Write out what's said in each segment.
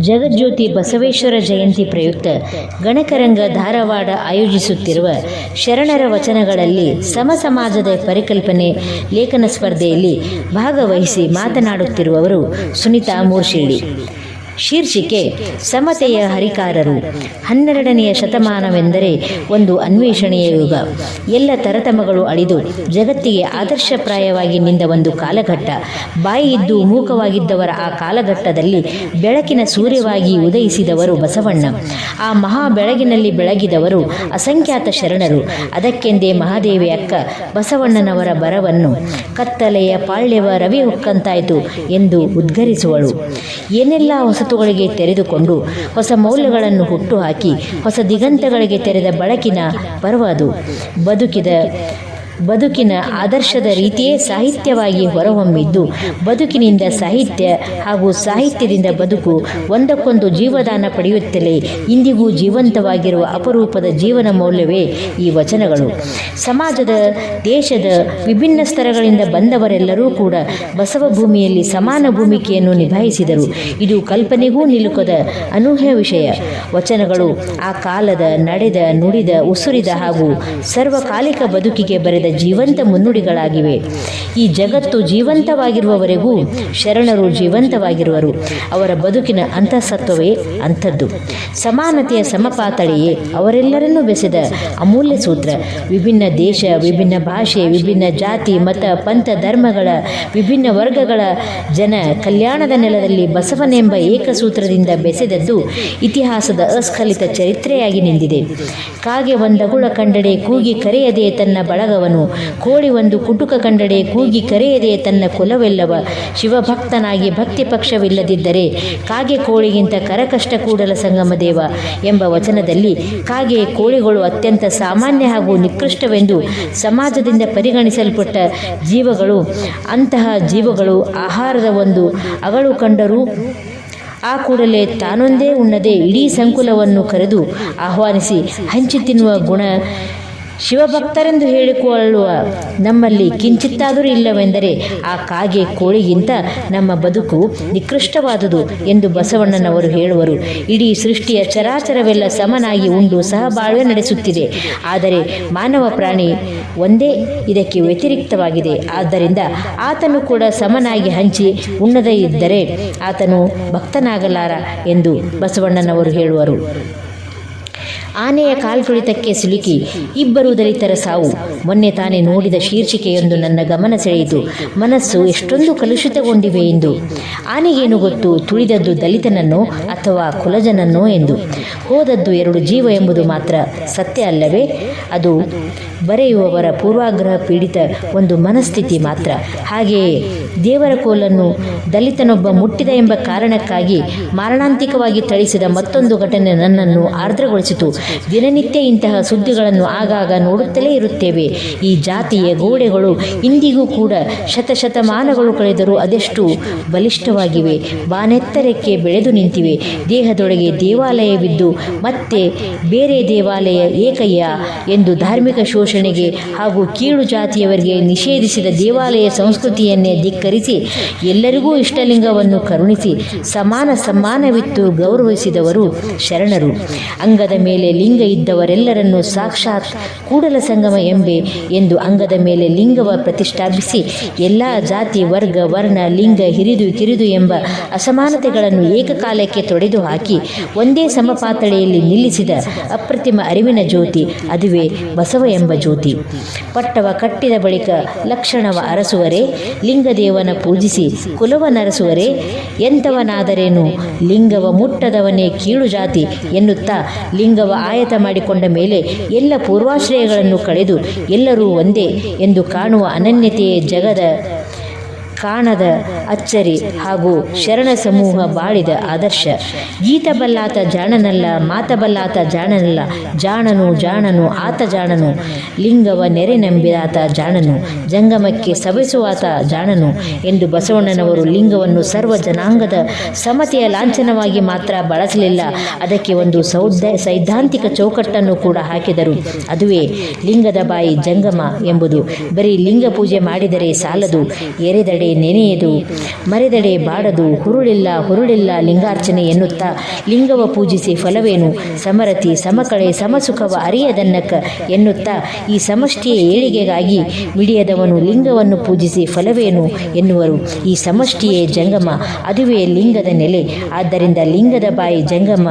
ಜಗಜ್ಯೋತಿ ಬಸವೇಶ್ವರ ಜಯಂತಿ ಪ್ರಯುಕ್ತ ಗಣಕರಂಗ ಧಾರವಾಡ ಆಯೋಜಿಸುತ್ತಿರುವ ಶರಣರ ವಚನಗಳಲ್ಲಿ ಸಮ ಸಮಾಜದ ಪರಿಕಲ್ಪನೆ, ಲೇಖನ ಸ್ಪರ್ಧೆಯಲ್ಲಿ ಭಾಗವಹಿಸಿ ಮಾತನಾಡುತ್ತಿರುವವರು ಸುನಿತಾ ಮೂರ್ಶಿಳ್ಳಿ. ಶೀರ್ಷಿಕೆ ಸಮತೆಯ ಹರಿಕಾರರು. ಹನ್ನೆರಡನೆಯ ಶತಮಾನವೆಂದರೆ ಒಂದು ಅನ್ವೇಷಣೆಯ ಯುಗ. ಎಲ್ಲ ತರತಮಗಳು ಅಳಿದು ಜಗತ್ತಿಗೆ ಆದರ್ಶಪ್ರಾಯವಾಗಿ ನಿಂದ ಒಂದು ಕಾಲಘಟ್ಟ. ಬಾಯಿ ಇದ್ದು ಮೂಕವಾಗಿದ್ದವರ ಆ ಕಾಲಘಟ್ಟದಲ್ಲಿ ಬೆಳಕಿನ ಸೂರ್ಯವಾಗಿ ಉದಯಿಸಿದವರು ಬಸವಣ್ಣ. ಆ ಮಹಾ ಬೆಳಗಿನಲ್ಲಿ ಬೆಳಗಿದವರು ಅಸಂಖ್ಯಾತ ಶರಣರು. ಅದಕ್ಕೆಂದೇ ಮಹಾದೇವಿ ಅಕ್ಕ ಬಸವಣ್ಣನವರ ಬರವನ್ನು ಕತ್ತಲೆಯ ಪಾಳ್ಯವ ರವಿ ಹೊಕ್ಕಂತಾಯಿತು ಎಂದು ಉದ್ಗರಿಸುವಳು. ಏನೆಲ್ಲ ಹೊಸತುಗಳಿಗೆ ತೆರೆದುಕೊಂಡು ಹೊಸ ಮೌಲ್ಯಗಳನ್ನು ಹುಟ್ಟುಹಾಕಿ ಹೊಸ ದಿಗಂತಗಳಿಗೆ ತೆರೆದ ಬೆಳಕಿನ ಪರ್ವ ಅದು. ಬದುಕಿದ ಬದುಕಿನ ಆದರ್ಶದ ರೀತಿಯೇ ಸಾಹಿತ್ಯವಾಗಿ ಹೊರಹೊಮ್ಮಿದ್ದು, ಬದುಕಿನಿಂದ ಸಾಹಿತ್ಯ ಹಾಗೂ ಸಾಹಿತ್ಯದಿಂದ ಬದುಕು ಒಂದಕ್ಕೊಂದು ಜೀವದಾನ ಪಡೆಯುತ್ತಲೇ ಇಂದಿಗೂ ಜೀವಂತವಾಗಿರುವ ಅಪರೂಪದ ಜೀವನ ಮೌಲ್ಯವೇ ಈ ವಚನಗಳು. ಸಮಾಜದ, ದೇಶದ ವಿಭಿನ್ನ ಸ್ತರಗಳಿಂದ ಬಂದವರೆಲ್ಲರೂ ಕೂಡ ಬಸವ ಭೂಮಿಯಲ್ಲಿ ಸಮಾನ ಭೂಮಿಕೆಯನ್ನು ನಿಭಾಯಿಸಿದರು. ಇದು ಕಲ್ಪನೆಗೂ ನಿಲುಕದ ಅನೂಹ್ಯ ವಿಷಯ. ವಚನಗಳು ಆ ಕಾಲದ, ನಡೆದ, ನುಡಿದ, ಉಸುರಿದ ಹಾಗೂ ಸರ್ವಕಾಲಿಕ ಬದುಕಿಗೆ ಬರೆದ ಜೀವಂತ ಮುನ್ನುಡಿಗಳಾಗಿವೆ. ಈ ಜಗತ್ತು ಜೀವಂತವಾಗಿರುವವರೆಗೂ ಶರಣರು ಜೀವಂತವಾಗಿರುವರು. ಅವರ ಬದುಕಿನ ಅಂತಃಸತ್ವವೇ ಅಂಥದ್ದು. ಸಮಾನತೆಯ ಸಮಪಾತಳೆಯೇ ಅವರೆಲ್ಲರನ್ನೂ ಬೆಸೆದ ಅಮೂಲ್ಯ ಸೂತ್ರ. ವಿಭಿನ್ನ ದೇಶ, ವಿಭಿನ್ನ ಭಾಷೆ, ವಿಭಿನ್ನ ಜಾತಿ, ಮತ, ಪಂಥ, ಧರ್ಮಗಳ, ವಿಭಿನ್ನ ವರ್ಗಗಳ ಜನ ಕಲ್ಯಾಣದ ನೆಲದಲ್ಲಿ ಬಸವನೆಂಬ ಏಕಸೂತ್ರದಿಂದ ಬೆಸೆದದ್ದು ಇತಿಹಾಸದ ಅಸ್ಖಲಿತ ಚರಿತ್ರೆಯಾಗಿ ನಿಂತಿದೆ. ಕಾಗೆ ಒಂದಗುಳ ಕಂಡಡೆ ಕೂಗಿ ಕರೆಯದೆ ತನ್ನ ಬಳಗವನು ಕೋಳಿ ಒಂದು ಕುಟುಕ ಕಂಡಡೆ ಕೂಗಿ ಕರೆಯದೆ ತನ್ನ ಕುಲವೆಲ್ಲವ. ಶಿವಭಕ್ತನಾಗಿ ಭಕ್ತಿ ಪಕ್ಷವಿಲ್ಲದಿದ್ದರೆ ಕಾಗೆ ಕೋಳಿಗಿಂತ ಕರಕಷ್ಟ ಕೂಡಲ ಸಂಗಮದೇವ ಎಂಬ ವಚನದಲ್ಲಿ ಕಾಗೆ ಕೋಳಿಗಳು ಅತ್ಯಂತ ಸಾಮಾನ್ಯ ಹಾಗೂ ನಿಕೃಷ್ಟವೆಂದು ಸಮಾಜದಿಂದ ಪರಿಗಣಿಸಲ್ಪಟ್ಟ ಜೀವಗಳು, ಅಂತಹ ಜೀವಗಳು ಆಹಾರದ ಒಂದು ಅಗಳು ಕಂಡರೂ ಆ ಕೂಡಲೇ ತಾನೊಂದೇ ಉಣ್ಣದೆ ಇಡೀ ಸಂಕುಲವನ್ನು ಕರೆದು ಆಹ್ವಾನಿಸಿ ಹಂಚಿ ತಿನ್ನುವ ಗುಣ ಶಿವಭಕ್ತರೆಂದು ಹೇಳಿಕೊಳ್ಳುವ ನಮ್ಮಲ್ಲಿ ಕಿಂಚಿತ್ತಾದರೂ ಇಲ್ಲವೆಂದರೆ ಆ ಕಾಗೆ ಕೋಳಿಗಿಂತ ನಮ್ಮ ಬದುಕು ನಿಕೃಷ್ಟವಾದುದು ಎಂದು ಬಸವಣ್ಣನವರು ಹೇಳುವರು. ಇಡೀ ಸೃಷ್ಟಿಯ ಚರಾಚರವೆಲ್ಲ ಸಮನಾಗಿ ಉಂಡು ಸಹಬಾಳ್ವೆ ನಡೆಸುತ್ತಿದೆ. ಆದರೆ ಮಾನವ ಪ್ರಾಣಿ ಒಂದೇ ಇದಕ್ಕೆ ವ್ಯತಿರಿಕ್ತವಾಗಿದೆ. ಆದ್ದರಿಂದ ಆತನು ಕೂಡ ಸಮನಾಗಿ ಹಂಚಿ ಉಣ್ಣದೇ ಇದ್ದರೆ ಆತನು ಭಕ್ತನಾಗಲಾರ ಎಂದು ಬಸವಣ್ಣನವರು ಹೇಳುವರು. ಆನೆಯ ಕಾಲ್ತುಳಿತಕ್ಕೆ ಸಿಲುಕಿ, ಇಬ್ಬರು ದಲಿತರ ಸಾವು. ಮೊನ್ನೆ ತಾನೇ ನೋಡಿದ ಶೀರ್ಷಿಕೆಯೊಂದು ನನ್ನ ಗಮನ ಸೆಳೆಯಿತು. ಮನಸ್ಸು ಎಷ್ಟೊಂದು ಕಲುಷಿತಗೊಂಡಿವೆ ಎಂದು. ಆನೆಗೇನು ಗೊತ್ತು? ತುಳಿದದ್ದು ದಲಿತನನ್ನೋ ಅಥವಾ ಕುಲಜನನ್ನೋ ಎಂದು. ಹೋದದ್ದು ಎರಡು ಜೀವ ಎಂಬುದು ಮಾತ್ರ ಸತ್ಯ ಅಲ್ಲವೇ? ಅದು ಬರೆಯುವವರ ಪೂರ್ವಾಗ್ರಹ ಪೀಡಿತ ಒಂದು ಮನಸ್ಥಿತಿ ಮಾತ್ರ. ಹಾಗೆಯೇ ದೇವರ ಕೋಲನ್ನು ದಲಿತನೊಬ್ಬ ಮುಟ್ಟಿದ ಎಂಬ ಕಾರಣಕ್ಕಾಗಿ ಮಾರಣಾಂತಿಕವಾಗಿ ಥಳಿಸಿದ ಮತ್ತೊಂದು ಘಟನೆ ನನ್ನನ್ನು ಆರ್ದ್ರಗೊಳಿಸಿತು. ದಿನನಿತ್ಯ ಇಂತಹ ಸುದ್ದಿಗಳನ್ನು ಆಗಾಗ ನೋಡುತ್ತಲೇ ಇರುತ್ತೇವೆ. ಈ ಜಾತಿಯ ಗೋಡೆಗಳು ಇಂದಿಗೂ ಕೂಡ ಶತಶತಮಾನಗಳು ಕಳೆದರೂ ಅದೆಷ್ಟು ಬಲಿಷ್ಠವಾಗಿವೆ. ಬಾನೆತ್ತರಕ್ಕೆ ಬೆಳೆದು ನಿಂತಿವೆ. ದೇಹದೊಳಗೆ ದೇವಾಲಯವಿದ್ದು ಮತ್ತೆ ಬೇರೆ ದೇವಾಲಯ ಏಕಯ್ಯ ಎಂದು ಧಾರ್ಮಿಕ ಶೋಷಣೆಗೆ ಹಾಗೂ ಕೀಳು ಜಾತಿಯವರಿಗೆ ನಿಷೇಧಿಸಿದ ದೇವಾಲಯ ಸಂಸ್ಕೃತಿಯನ್ನೇ ಧಿಕ್ಕರಿಸಿ ಎಲ್ಲರಿಗೂ ಇಷ್ಟಲಿಂಗವನ್ನು ಕರುಣಿಸಿ ಸಮಾನ ಸಮ್ಮಾನವಿತ್ತು ಗೌರವಿಸಿದವರು ಶರಣರು. ಅಂಗದ ಮೇಲೆ ಲಿಂಗ ಇದ್ದವರೆಲ್ಲರನ್ನು ಸಾಕ್ಷಾತ್ ಕೂಡಲ ಸಂಗಮ ಎಂಬೆ ಎಂದು ಅಂಗದ ಮೇಲೆ ಲಿಂಗವ ಪ್ರತಿಷ್ಠಾಪಿಸಿ ಎಲ್ಲ ಜಾತಿ, ವರ್ಗ, ವರ್ಣ, ಲಿಂಗ, ಹಿರಿದು, ಕಿರಿದು ಎಂಬ ಅಸಮಾನತೆಗಳನ್ನು ಏಕಕಾಲಕ್ಕೆ ತೊಡೆದು ಹಾಕಿ ಒಂದೇ ಸಮಪಾತಳೆಯಲ್ಲಿ ನಿಲ್ಲಿಸಿದ ಅಪ್ರತಿಮ ಅರಿವಿನ ಜ್ಯೋತಿ, ಅದುವೇ ಬಸವ ಎಂಬ ಜ್ಯೋತಿ. ಪಟ್ಟವ ಕಟ್ಟಿದ ಬಳಿಕ ಲಕ್ಷಣವ ಅರಸುವರೆ, ಲಿಂಗದೇವನ ಪೂಜಿಸಿ ಕುಲವ ನರಸುವರೆ, ಎಂಥವನಾದರೇನು? ಲಿಂಗವ ಮುಟ್ಟದವನೇ ಕೀಳು ಜಾತಿ ಎನ್ನುತ್ತಾ ಲಿಂಗವ ಆಯತ ಮಾಡಿಕೊಂಡ ಮೇಲೆ ಎಲ್ಲ ಪೂರ್ವಾಶ್ರಯಗಳನ್ನು ಕಳೆದು ಎಲ್ಲರೂ ಒಂದೇ ಎಂದು ಕಾಣುವ ಅನನ್ಯತೆಯೇ ಜಗದ ಕಾಣದ ಅಚ್ಚರಿ ಹಾಗೂ ಶರಣ ಸಮೂಹ ಬಾಳಿದ ಆದರ್ಶ. ಗೀತಬಲ್ಲಾತ ಜಾಣನಲ್ಲ ಮಾತಬಲ್ಲಾತ ಜಾಣನಲ್ಲ, ಜಾಣನು ಜಾಣನು, ಆತ ಜಾಣನು. ಲಿಂಗವ ನೆರೆ ನಂಬಿದಾತ ಜಾಣನು, ಜಂಗಮಕ್ಕೆ ಸವಿಸುವಾತ ಜಾಣನು ಎಂದು ಬಸವಣ್ಣನವರು ಲಿಂಗವನ್ನು ಸರ್ವ ಜನಾಂಗದ ಸಮತೆಯ ಲಾಂಛನವಾಗಿ ಮಾತ್ರ ಬಳಸಲಿಲ್ಲ. ಅದಕ್ಕೆ ಒಂದು ಸೌದ ಸೈದ್ಧಾಂತಿಕ ಚೌಕಟ್ಟನ್ನು ಕೂಡ ಹಾಕಿದರು. ಅದುವೇ ಲಿಂಗದ ಬಾಯಿ ಜಂಗಮ ಎಂಬುದು. ಬರೀ ಲಿಂಗ ಪೂಜೆ ಮಾಡಿದರೆ ಸಾಲದು. ಎರೆದಡೆ ನೆನೆಯದು. ಮರೆದಡೆ ಬಾಡದು. ಹುರುಳಿಲ್ಲ ಹುರುಳಿಲ್ಲ ಲಿಂಗಾರ್ಚನೆ ಎನ್ನುತ್ತಾ ಲಿಂಗವ ಪೂಜಿಸಿ ಫಲವೇನು? ಸಮರತಿ, ಸಮಕಳೆ, ಸಮಸುಖವ ಅರಿಯದನ್ನಕ ಎನ್ನುತ್ತಾ ಈ ಸಮಷ್ಟಿಯ ಏಳಿಗೆಗಾಗಿ ಮಿಡಿಯದವನು ಲಿಂಗವನ್ನು ಪೂಜಿಸಿ ಫಲವೇನು ಎನ್ನುವರು? ಈ ಸಮಷ್ಟಿಯೇ ಜಂಗಮ. ಅದುವೇ ಲಿಂಗದ ನೆಲೆ. ಆದ್ದರಿಂದ ಲಿಂಗದ ಬಾಯಿ ಜಂಗಮ.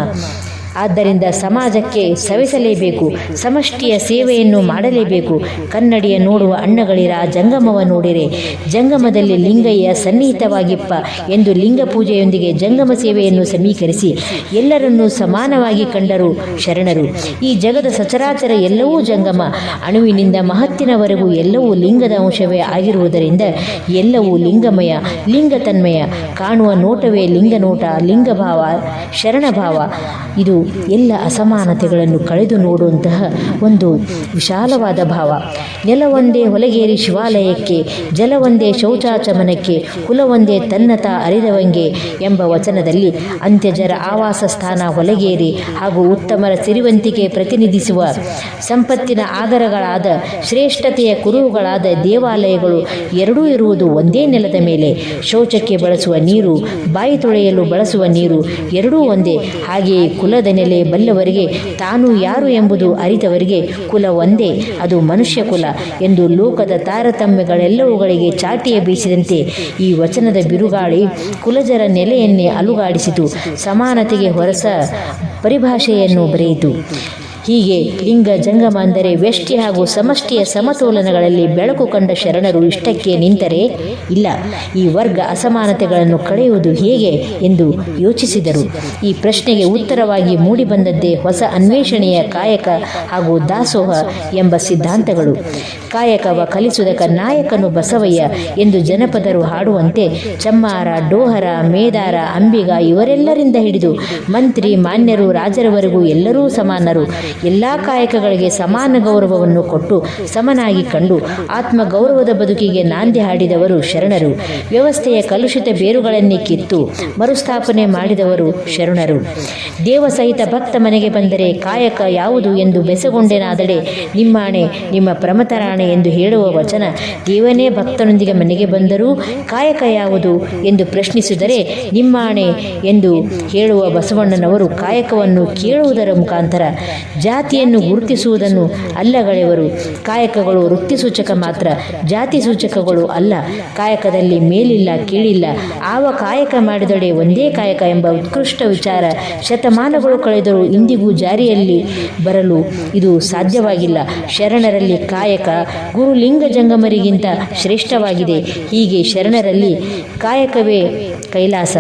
ಆದ್ದರಿಂದ ಸಮಾಜಕ್ಕೆ ಸವೆಸಲೇಬೇಕು. ಸಮಷ್ಟಿಯ ಸೇವೆಯನ್ನು ಮಾಡಲೇಬೇಕು. ಕನ್ನಡಿಯ ನೋಡುವ ಅಣ್ಣಗಳಿರ ಜಂಗಮವ ನೋಡಿರೆ. ಜಂಗಮದಲ್ಲಿ ಲಿಂಗಯ್ಯ ಸನ್ನಿಹಿತವಾಗಿಪ್ಪ ಎಂದು ಲಿಂಗ ಪೂಜೆಯೊಂದಿಗೆ ಜಂಗಮ ಸೇವೆಯನ್ನು ಸಮೀಕರಿಸಿ ಎಲ್ಲರನ್ನೂ ಸಮಾನವಾಗಿ ಕಂಡರು ಶರಣರು. ಈ ಜಗದ ಸಚರಾಚರ ಎಲ್ಲವೂ ಜಂಗಮ. ಅಣುವಿನಿಂದ ಮಹತ್ತಿನವರೆಗೂ ಎಲ್ಲವೂ ಲಿಂಗದ ಅಂಶವೇ ಆಗಿರುವುದರಿಂದ ಎಲ್ಲವೂ ಲಿಂಗಮಯ ಲಿಂಗ ತನ್ಮಯ ಕಾಣುವ ನೋಟವೇ ಲಿಂಗ ನೋಟ ಲಿಂಗಭಾವ, ಶರಣಭಾವ. ಇದು ಎಲ್ಲ ಅಸಮಾನತೆಗಳನ್ನು ಕಳೆದು ನೋಡುವಂತಹ ಒಂದು ವಿಶಾಲವಾದ ಭಾವ. ನೆಲವೊಂದೇ ಹೊಲಗೇರಿ ಶಿವಾಲಯಕ್ಕೆ, ಜಲವೊಂದೇ ಶೌಚಾಚಮನಕ್ಕೆ ಕುಲವೊಂದೇ ತನ್ನತ ಅರಿದವಂಗೆ ಎಂಬ ವಚನದಲ್ಲಿ ಅಂತ್ಯಜರ ಆವಾಸ ಸ್ಥಾನ ಹೊಲಗೇರಿ ಹಾಗೂ ಉತ್ತಮರ ಸಿರಿವಂತಿಕೆ ಪ್ರತಿನಿಧಿಸುವ ಸಂಪತ್ತಿನ ಆಧಾರಗಳಾದ ಶ್ರೇಷ್ಠತೆಯ ಕುರುಹುಗಳಾದ ದೇವಾಲಯಗಳು ಎರಡೂ ಇರುವುದು ಒಂದೇ ನೆಲದ ಮೇಲೆ. ಶೌಚಕ್ಕೆ ಬಳಸುವ ನೀರು, ಬಾಯಿ ತೊಳೆಯಲು ಬಳಸುವ ನೀರು ಎರಡೂ ಒಂದೇ. ಹಾಗೆಯೇ ಕುಲದ ನೆಲೆ ಬಲ್ಲವರಿಗೆ ತಾನು ಯಾರು ಎಂಬುದು ಅರಿತವರಿಗೆ ಕುಲ ಒಂದೇ, ಅದು ಮನುಷ್ಯ ಕುಲ ಎಂದು ಲೋಕದ ತಾರತಮ್ಯಗಳೆಲ್ಲವುಗಳಿಗೆ ಚಾಟಿಯ ಬೀಸಿದಂತೆ ಈ ವಚನದ ಬಿರುಗಾಳಿ ಕುಲಜರ ನೆಲೆಯನ್ನೇ ಅಲುಗಾಡಿಸಿತು, ಸಮಾನತೆಗೆ ಹೊರಸ ಪರಿಭಾಷೆಯನ್ನು ಬರೆಯಿತು. ಹೀಗೆ ಲಿಂಗ ಜಂಗಮ ಅಂದರೆ ವ್ಯಷ್ಟಿ ಹಾಗೂ ಸಮಷ್ಟಿಯ ಸಮತೋಲನಗಳಲ್ಲಿ ಬೆಳಕು ಕಂಡ ಶರಣರು ಇಷ್ಟಕ್ಕೆ ನಿಂತರೆ ಇಲ್ಲ, ಈ ವರ್ಗ ಅಸಮಾನತೆಗಳನ್ನು ಕಳೆಯುವುದು ಹೇಗೆ ಎಂದು ಯೋಚಿಸಿದರು. ಈ ಪ್ರಶ್ನೆಗೆ ಉತ್ತರವಾಗಿ ಮೂಡಿಬಂದದ್ದೇ ಹೊಸ ಅನ್ವೇಷಣೆಯ ಕಾಯಕ ಹಾಗೂ ದಾಸೋಹ ಎಂಬ ಸಿದ್ಧಾಂತಗಳು. ಕಾಯಕವ ಕಲಿಸುವುದಕ್ಕ ನಾಯಕನು ಬಸವಯ್ಯ ಎಂದು ಜನಪದರು ಹಾಡುವಂತೆ ಚಮ್ಮಾರ, ಡೋಹರ, ಮೇದಾರ, ಅಂಬಿಗ ಇವರೆಲ್ಲರಿಂದ ಹಿಡಿದು ಮಂತ್ರಿ, ಮಾನ್ಯರು, ರಾಜರವರೆಗೂ ಎಲ್ಲರೂ ಸಮಾನರು. ಎಲ್ಲ ಕಾಯಕಗಳಿಗೆ ಸಮಾನ ಗೌರವವನ್ನು ಕೊಟ್ಟು ಸಮನಾಗಿ ಕಂಡು ಆತ್ಮ ಗೌರವದ ಬದುಕಿಗೆ ನಾಂದಿ ಹಾಡಿದವರು ಶರಣರು. ವ್ಯವಸ್ಥೆಯ ಕಲುಷಿತ ಬೇರುಗಳನ್ನೇ ಕಿತ್ತು ಮರುಸ್ಥಾಪನೆ ಮಾಡಿದವರು ಶರಣರು. ದೇವಸಹಿತ ಭಕ್ತ ಮನೆಗೆ ಬಂದರೆ ಕಾಯಕ ಯಾವುದು ಎಂದು ಬೆಸಗೊಂಡೆನಾದಡೆ? ನಿಮ್ಮಾಣೆ, ನಿಮ್ಮ ಪ್ರಮತರಾಣೆ ಎಂದು ಹೇಳುವ ವಚನ ದೇವನೇ ಭಕ್ತನೊಂದಿಗೆ ಮನೆಗೆ ಬಂದರೂ ಕಾಯಕ ಯಾವುದು ಎಂದು ಪ್ರಶ್ನಿಸಿದರೆ ನಿಮ್ಮಾಣೆ ಎಂದು ಹೇಳುವ ಬಸವಣ್ಣನವರು ಕಾಯಕವನ್ನು ಕೇಳುವುದರ ಮುಖಾಂತರ ಜಾತಿಯನ್ನು ಗುರುತಿಸುವುದನ್ನು ಅಲ್ಲಗಳೆಯವರು ಕಾಯಕಗಳು ವೃತ್ತಿ ಸೂಚಕ ಮಾತ್ರ. ಜಾತಿ ಸೂಚಕಗಳು ಅಲ್ಲ. ಕಾಯಕದಲ್ಲಿ ಮೇಲಿಲ್ಲ, ಕೀಳಿಲ್ಲ. ಆವ ಕಾಯಕ ಮಾಡಿದೊಡೆ ಒಂದೇ ಕಾಯಕ ಎಂಬ ಉತ್ಕೃಷ್ಟ ವಿಚಾರ. ಶತಮಾನಗಳು ಕಳೆದರೂ ಇಂದಿಗೂ ಜಾರಿಯಲ್ಲಿ ಬರಲು ಇದು ಸಾಧ್ಯವಾಗಿಲ್ಲ. ಶರಣರಲ್ಲಿ ಕಾಯಕ, ಗುರುಲಿಂಗ ಜಂಗಮರಿಗಿಂತ ಶ್ರೇಷ್ಠವಾಗಿದೆ. ಹೀಗೆ ಶರಣರಲ್ಲಿ ಕಾಯಕವೇ ಕೈಲಾಸ.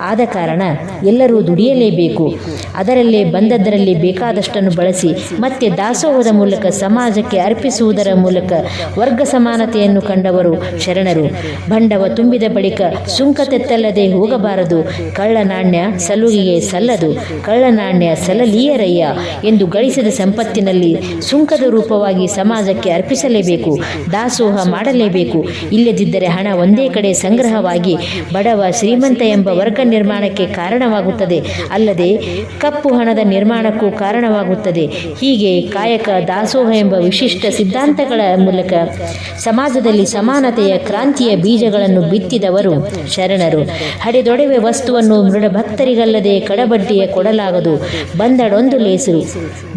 ಆದ ಕಾರಣ ಎಲ್ಲರೂ ದುಡಿಯಲೇಬೇಕು. ಅದರಲ್ಲೇ ಬಂದದ್ದರಲ್ಲಿ ಬೇಕಾದಷ್ಟನ್ನು ಬಳಸಿ, ಮತ್ತೆ ದಾಸೋಹದ ಮೂಲಕ ಸಮಾಜಕ್ಕೆ ಅರ್ಪಿಸುವುದರ ಮೂಲಕ ವರ್ಗ ಸಮಾನತೆಯನ್ನು ಕಂಡವರು ಶರಣರು. ಬಂಡವ ತುಂಬಿದ ಬಳಿಕ ಸುಂಕ ತೆತ್ತಲ್ಲದೆ ಹೋಗಬಾರದು. ಕಳ್ಳನಾಣ್ಯ ಸಲುಗಿಗೆ ಸಲ್ಲದು. ಕಳ್ಳನಾಣ್ಯ ಸಲಲೀಯರಯ್ಯ ಎಂದು ಗಳಿಸಿದ ಸಂಪತ್ತಿನಲ್ಲಿ ಸುಂಕದ ರೂಪವಾಗಿ ಸಮಾಜಕ್ಕೆ ಅರ್ಪಿಸಲೇಬೇಕು. ದಾಸೋಹ ಮಾಡಲೇಬೇಕು. ಇಲ್ಲದಿದ್ದರೆ ಹಣ ಒಂದೇ ಕಡೆ ಸಂಗ್ರಹವಾಗಿ ಬಡವ ಶ್ರೀಮಂತ ಎಂಬ ವರ್ಗ ನಿರ್ಮಾಣಕ್ಕೆ ಕಾರಣವಾಗುತ್ತದೆ. ಅಲ್ಲದೆ ಕಪ್ಪು ಹಣದ ನಿರ್ಮಾಣಕ್ಕೂ ಕಾರಣವಾಗುತ್ತದೆ. ಹೀಗೆ ಕಾಯಕ ದಾಸೋಹ ಎಂಬ ವಿಶಿಷ್ಟ ಸಿದ್ಧಾಂತಗಳ ಮೂಲಕ ಸಮಾಜದಲ್ಲಿ ಸಮಾನತೆಯ ಕ್ರಾಂತಿಯ ಬೀಜಗಳನ್ನು ಬಿತ್ತಿದವರು ಶರಣರು. ಹಡೆದೊಡವೆ ವಸ್ತುವನ್ನು ಮೃಡ ಭಕ್ತರಿಗಲ್ಲದೆ ಕಡಬಡ್ಡಿಯ ಕೊಡಲಾಗದು. ಬಂದಡೊಂದು ಲೇಸು,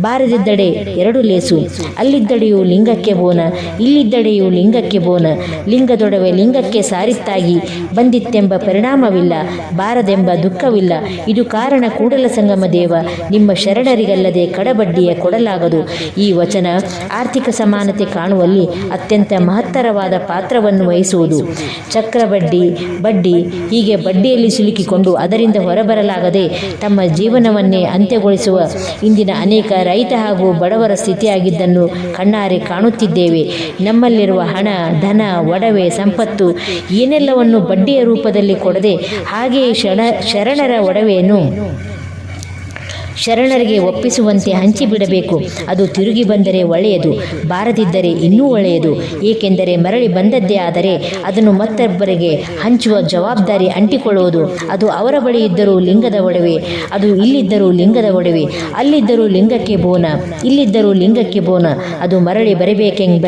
ಬಾರದಿದ್ದಡೆ ಎರಡು ಲೇಸು. ಅಲ್ಲಿದ್ದಡೆಯೂ ಲಿಂಗಕ್ಕೆ ಬೋನ, ಇಲ್ಲಿದ್ದಡೆಯೂ ಲಿಂಗಕ್ಕೆ ಬೋನ. ಲಿಂಗದೊಡವೆ ಲಿಂಗಕ್ಕೆ ಸಾರಿತ್ತಾಗಿ ಬಂದಿತ್ತೆಂಬ ಪರಿಣಾಮವಿಲ್ಲ, ಬಾರದೆಂಬ ದುಃಖವಿಲ್ಲ. ಇದು ಕಾರಣ ಕೂಡಲ ಸಂಗಮ ದೇವ, ನಿಮ್ಮ ಶರಣರಿಗಲ್ಲದೆ ಕಡಬಡ್ಡಿಯ ಕೊಡಲಾಗದು. ಈ ವಚನ ಆರ್ಥಿಕ ಸಮಾನತೆ ಕಾಣುವಲ್ಲಿ ಅತ್ಯಂತ ಮಹತ್ತರವಾದ ಪಾತ್ರವನ್ನು ವಹಿಸುವುದು. ಚಕ್ರಬಡ್ಡಿ ಬಡ್ಡಿ ಹೀಗೆ ಬಡ್ಡಿಯಲ್ಲಿ ಸಿಲುಕಿಕೊಂಡು ಅದರಿಂದ ಹೊರಬರಲಾಗದೆ ತಮ್ಮ ಜೀವನವನ್ನೇ ಅಂತ್ಯಗೊಳಿಸುವ ಇಂದಿನ ಅನೇಕ ರೈತ ಹಾಗೂ ಬಡವರ ಸ್ಥಿತಿಯಾಗಿದ್ದನ್ನು ಕಣ್ಣಾರೆ ಕಾಣುತ್ತಿದ್ದೇವೆ. ನಮ್ಮಲ್ಲಿರುವ ಹಣ, ಧನ, ಒಡವೆ, ಸಂಪತ್ತು ಏನೆಲ್ಲವನ್ನು ಬಡ್ಡಿಯ ರೂಪದಲ್ಲಿ ಕೊಡದೆ ಹಾಗೆಯೇ ಶರಣ ಶರಣರ ಒಡವೆಯನ್ನು ಶರಣರಿಗೆ ಒಪ್ಪಿಸುವಂತೆ ಹಂಚಿಬಿಡಬೇಕು ಅದು ತಿರುಗಿ ಬಂದರೆ ಒಳ್ಳೆಯದು, ಬಾರದಿದ್ದರೆ ಇನ್ನೂ ಒಳ್ಳೆಯದು. ಏಕೆಂದರೆ ಮರಳಿ ಬಂದದ್ದೇ ಆದರೆ ಅದನ್ನು ಮತ್ತೊಬ್ಬರಿಗೆ ಹಂಚುವ ಜವಾಬ್ದಾರಿ ಅಂಟಿಕೊಳ್ಳುವುದು. ಅದು ಅವರ ಬಳಿ ಇದ್ದರೂ ಲಿಂಗದ ಒಡವೆ, ಅದು ಇಲ್ಲಿದ್ದರೂ ಲಿಂಗದ ಒಡವೆ, ಅಲ್ಲಿದ್ದರೂ ಲಿಂಗಕ್ಕೆ ಬೋನ, ಇಲ್ಲಿದ್ದರೂ ಲಿಂಗಕ್ಕೆ ಬೋನ. ಅದು ಮರಳಿ ಬರಬೇಕೆಂಬ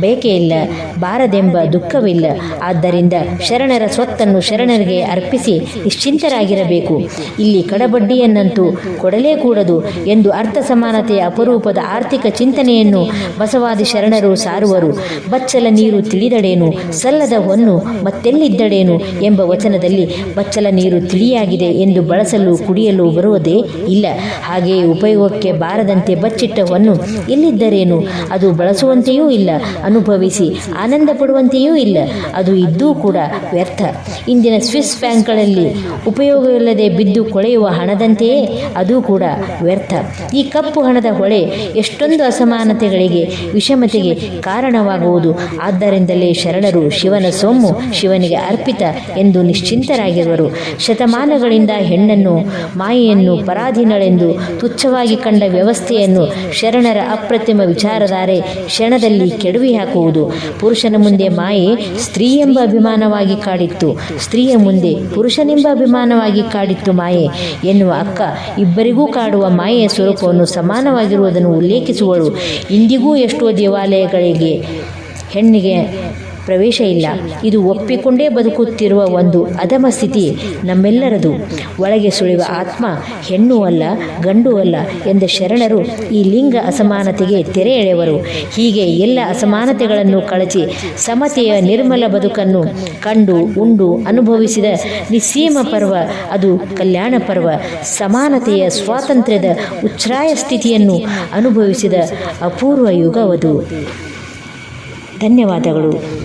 ಬೇಕೇ ಇಲ್ಲ, ಬಾರದೆಂಬ ದುಃಖವಿಲ್ಲ. ಆದ್ದರಿಂದ ಶರಣರ ಸ್ವತ್ತನ್ನು ಶರಣರಿಗೆ ಅರ್ಪಿಸಿ ನಿಶ್ಚಿಂತರಾಗಿರಬೇಕು. ಇಲ್ಲಿ ಕಡಬಡ್ಡಿಯನ್ನಂತೂ ಕೊಡಲೇ ಕೂಡದು ಎಂದು ಅರ್ಥ ಸಮಾನತೆಯ ಅಪರೂಪದ ಆರ್ಥಿಕ ಚಿಂತನೆಯನ್ನು ಬಸವಾದಿ ಶರಣರು ಸಾರುವರು. ಬಚ್ಚಲ ನೀರು ತಿಳಿದಡೇನು ಸಲ್ಲದ ಹೊನ್ನು ಮತ್ತೆಲ್ಲಿದ್ದಡೇನು ಎಂಬ ವಚನದಲ್ಲಿ ಬಚ್ಚಲ ನೀರು ತಿಳಿಯಾಗಿದೆ ಎಂದು ಬಳಸಲು ಕುಡಿಯಲು ಬರುವುದೇ ಇಲ್ಲ. ಹಾಗೆಯೇ ಉಪಯೋಗಕ್ಕೆ ಬಾರದಂತೆ ಬಚ್ಚಿಟ್ಟ ಹೊನ್ನು ಎಲ್ಲಿದ್ದರೇನು? ಅದು ಬಳಸುವಂತೆಯೂ ಇಲ್ಲ, ಅನುಭವಿಸಿ ಆನಂದ ಪಡುವಂತೆಯೂ ಇಲ್ಲ, ಅದು ಇದ್ದೂ ಕೂಡ ವ್ಯರ್ಥ. ಇಂದಿನ ಸ್ವಿಸ್ ಬ್ಯಾಂಕ್ಗಳಲ್ಲಿ ಉಪಯೋಗವಿಲ್ಲದೆ ಬಿದ್ದು ಕೊಳೆಯುವ ಹಣದಂತೆಯೇ? ಅದು ಕೂಡ ವ್ಯರ್ಥ. ಈ ಕಪ್ಪು ಹಣದ ಹೊಳೆ ಎಷ್ಟೊಂದು ಅಸಮಾನತೆಗಳಿಗೆ, ವಿಷಮತೆಗೆ ಕಾರಣವಾಗುವುದು. ಆದ್ದರಿಂದಲೇ ಶರಣರು ಶಿವನ ಸೊಮ್ಮು ಶಿವನಿಗೆ ಅರ್ಪಿತ ಎಂದು ನಿಶ್ಚಿಂತರಾಗಿರುವರು. ಶತಮಾನಗಳಿಂದ ಹೆಣ್ಣನ್ನು, ಮಾಯೆಯನ್ನು, ಪರಾಧೀನಳೆಂದು ತುಚ್ಛವಾಗಿ ಕಂಡ ವ್ಯವಸ್ಥೆಯನ್ನು ಶರಣರ ಅಪ್ರತಿಮ ವಿಚಾರಧಾರೆ ಕ್ಷಣದಲ್ಲಿ ಕೆಡವಿ ಹಾಕುವುದು. ಪುರುಷನ ಮುಂದೆ ಮಾಯೆ ಸ್ತ್ರೀ ಎಂಬ ಅಭಿಮಾನವಾಗಿ ಕಾಡಿತ್ತು. ಸ್ತ್ರೀಯ ಮುಂದೆ ಪುರುಷನೆಂಬ ಅಭಿಮಾನವಾಗಿ ಕಾಡಿತ್ತು ಮಾಯೆ ಎನ್ನುವ ಅಕ್ಕ ಇಬ್ಬರಿಗೂ ಕಾಡುವ ಮಾಯೆಯ ಸ್ವರೂಪವನ್ನು ಸಮಾನವಾಗಿರುವುದನ್ನು ಉಲ್ಲೇಖಿಸುವಳು. ಇಂದಿಗೂ ಎಷ್ಟೋ ದೇವಾಲಯಗಳಿಗೆ ಹೆಣ್ಣಿಗೆ ಪ್ರವೇಶ ಇಲ್ಲ. ಇದು ಒಪ್ಪಿಕೊಂಡೇ ಬದುಕುತ್ತಿರುವ ಒಂದು ಅಧಮ ಸ್ಥಿತಿ ನಮ್ಮೆಲ್ಲರದು. ಒಳಗೆ ಸುಳಿವ ಆತ್ಮ ಹೆಣ್ಣು ಅಲ್ಲ, ಗಂಡು ಅಲ್ಲ ಎಂದ ಶರಣರು ಈ ಲಿಂಗ ಅಸಮಾನತೆಗೆ ತೆರೆ ಎಳೆವರು. ಹೀಗೆ ಎಲ್ಲ ಅಸಮಾನತೆಗಳನ್ನು ಕಳಚಿ ಸಮತೆಯ ನಿರ್ಮಲ ಬದುಕನ್ನು ಕಂಡು, ಉಂಡು, ಅನುಭವಿಸಿದ ನಿಸ್ಸೀಮ ಪರ್ವ ಅದು ಕಲ್ಯಾಣ ಪರ್ವ. ಸಮಾನತೆಯ ಸ್ವಾತಂತ್ರ್ಯದ ಉಚ್ಛ್ರಾಯ ಸ್ಥಿತಿಯನ್ನು ಅನುಭವಿಸಿದ ಅಪೂರ್ವ ಯುಗವದು. ಧನ್ಯವಾದಗಳು.